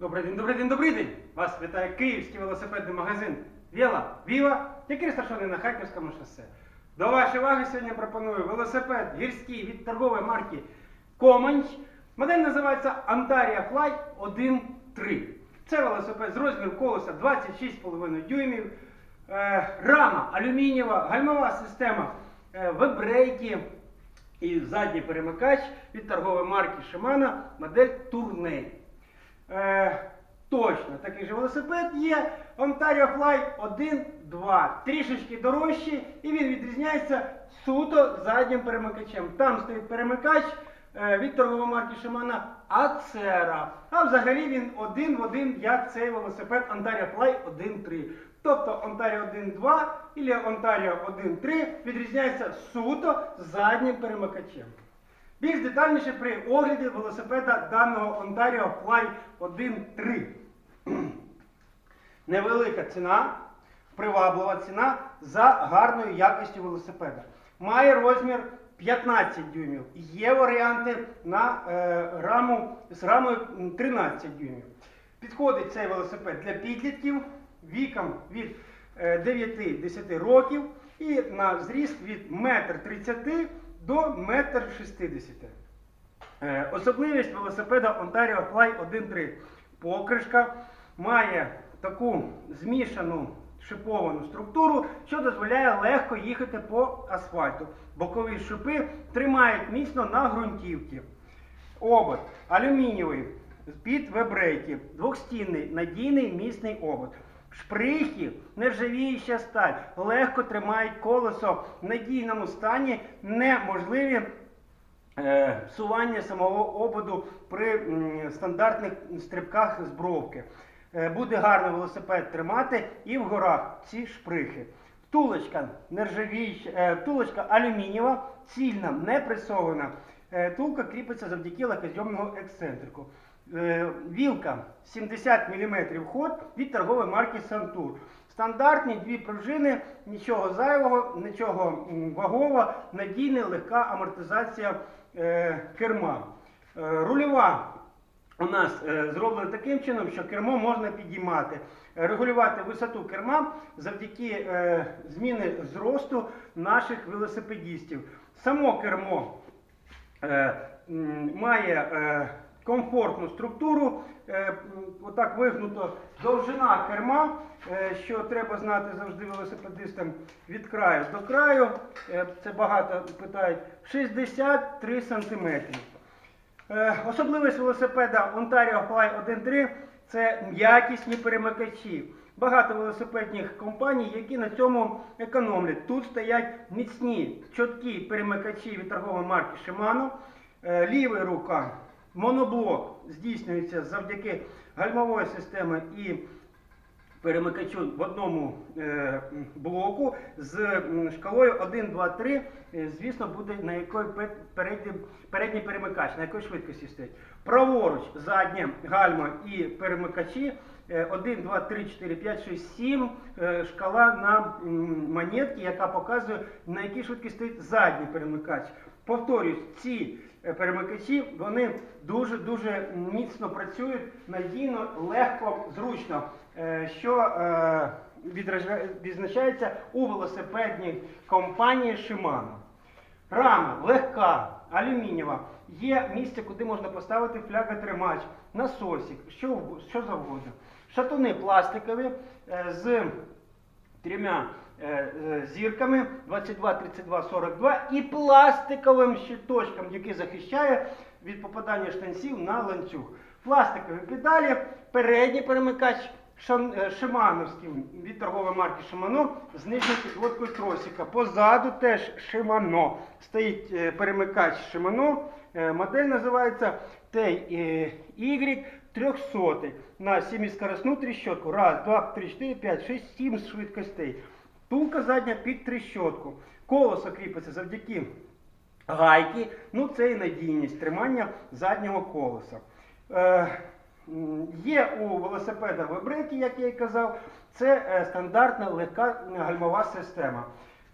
Добрий день, добрий день, добрий день! Вас вітає київський велосипедний магазин Віла Віва, який розташований на Харківському шосе. До вашої уваги сьогодні пропоную велосипед гірський від торгової марки Команч. Модель називається Antaria Fly 1.3. Це велосипед з розміром колеса 26,5 дюймів, е, рама алюмінієва, гальмова система е, вебрейки і задній перемикач від торгової марки Shimano модель Tourney. Е, точно, такий же велосипед є. Ontario Fly 1.2. Трішечки дорожчий і він відрізняється суто заднім перемикачем. Там стоїть перемикач е, від торгової марки Shimano Acera. А взагалі він один в один, як цей велосипед Ontario Fly 1.3. Тобто Ontario 1.2 і Ontario 1.3 відрізняється суто заднім перемикачем. Більш детальніше при огляді велосипеда даного Ontario Fly 1.3. Невелика ціна, приваблива ціна за гарною якістю велосипеда. Має розмір 15 дюймів. Є варіанти на е, раму з рамою 13 дюймів. Підходить цей велосипед для підлітків віком від е, 9-10 років і на зріст від 1,30 м до 1,60 м. Е, Особливість велосипеда Ontario Fly 1.3. Покришка має таку змішану шиповану структуру, що дозволяє легко їхати по асфальту. Бокові шипи тримають міцно на ґрунтівці. Обод алюмінієвий під вебрейки, двохстінний, надійний міцний обод. Шприхи, нержавіюча сталь, легко тримають колесо в надійному стані, неможливі е, всування самого ободу при м, стандартних стрибках з бровки. Е, буде гарно велосипед тримати і в горах ці шприхи. Втулочка нержавіюча, е, втулочка алюмінієва, цільна, не пресована. Е, Тулка кріпиться завдяки лакозйомного ексцентрику. Е, Вілка 70 мм ход від торгової марки Santur. Стандартні дві пружини, нічого зайвого, нічого вагового, надійна легка амортизація е, керма. Е, рульова у нас зроблена таким чином, що кермо можна підіймати, регулювати висоту керма завдяки зміни зросту наших велосипедістів. Само кермо має комфортну структуру, е, отак вигнуто довжина керма, е, що треба знати завжди велосипедистам від краю до краю. е, Це багато питають 63 см. Особливість велосипеда Ontario Fly 1.3 це м'якісні перемикачі. Багато велосипедних компаній, які на цьому економлять. Тут стоять міцні, чіткі перемикачі від торгової марки Shimano. Ліва рука, моноблок здійснюється завдяки гальмової системи і перемикачу в одному е, блоку з шкалою 1, 2, 3, е, звісно, буде на якої передній, передній перемикач, на якої швидкості стоїть. Праворуч, заднє гальма і перемикачі е, 1, 2, 3, 4, 5, 6, 7 е, шкала на м, монетці, яка показує, на якій швидкості стоїть задній перемикач. Повторюсь, ці е, перемикачі вони дуже-дуже міцно працюють, надійно, легко, зручно, е, що е, відзначається у велосипедній компанії Shimano. Рама легка, алюмінієва. Є місце, куди можна поставити фляготримач, насосик, що, що завгодно. Шатуни пластикові з трьома зірками 22, 32, 42 і пластиковим щиточком, який захищає від попадання штанців на ланцюг. Пластикові педалі, передній перемикач е, шимановський від торгової марки Shimano з нижньою підводкою тросика. Позаду теж Shimano. Стоїть е, перемикач. Е, Модель називається TY 300 на 7-скоростну тріщотку. Раз, два, три, чотири, п'ять, шість, сім швидкостей. Тулка задня під тріщотку. Колесо кріпиться завдяки гайки. Ну це і надійність тримання заднього колеса. Е, є у велосипеда вибреки, як я і казав. Це е, стандартна легка гальмова система.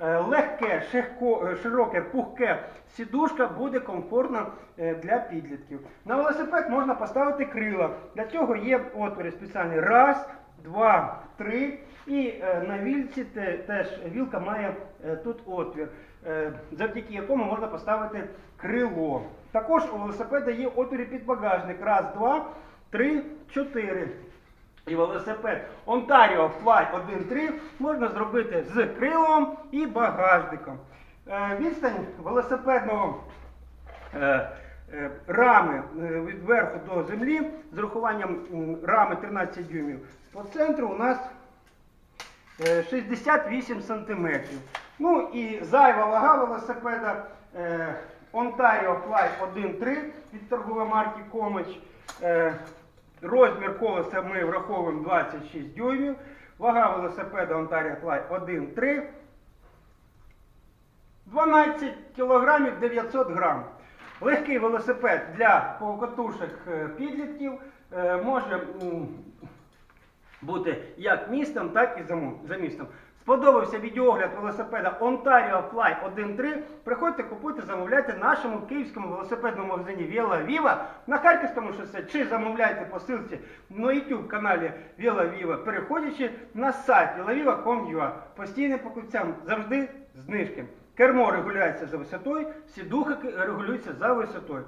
е, легке, ширко- е, широке, пухке сідушка буде комфортно для підлітків. На велосипед можна поставити крила. Для цього є отвори спеціальні. Раз, два, три. І е, на вільці те- теж вілка має е, тут отвір, е, завдяки якому можна поставити крило. Також у велосипеда є отвори під багажник. Раз, два, три, чотири. І велосипед Ontario Fly 1.3 можна зробити з крилом і багажником. Відстань велосипедного рами від верху до землі з урахуванням рами 13 дюймів. По центру у нас 68 сантиметрів. Ну і зайва вага велосипеда е, Ontario Fly 1.3 від торгової марки Комач. Е, Розмір колеса ми враховуємо 26 дюймів. Вага велосипеда Ontario Fly 1.3 12 кілограмів 900 грам. Легкий велосипед для покатушек е, підлітків е, може бути як містом, так і за містом. Сподобався відеогляд велосипеда Ontario Fly 1.3. Приходьте, купуйте, замовляйте нашому київському велосипедному магазині Віла Віва на Харківському шосе чи замовляйте по ссылці на YouTube каналі Віла Віва, переходячи на сайт vilaviva.com.ua. Постійним покупцям завжди знижки. Кермо регулюється за висотою, сідуха регулюється за висотою.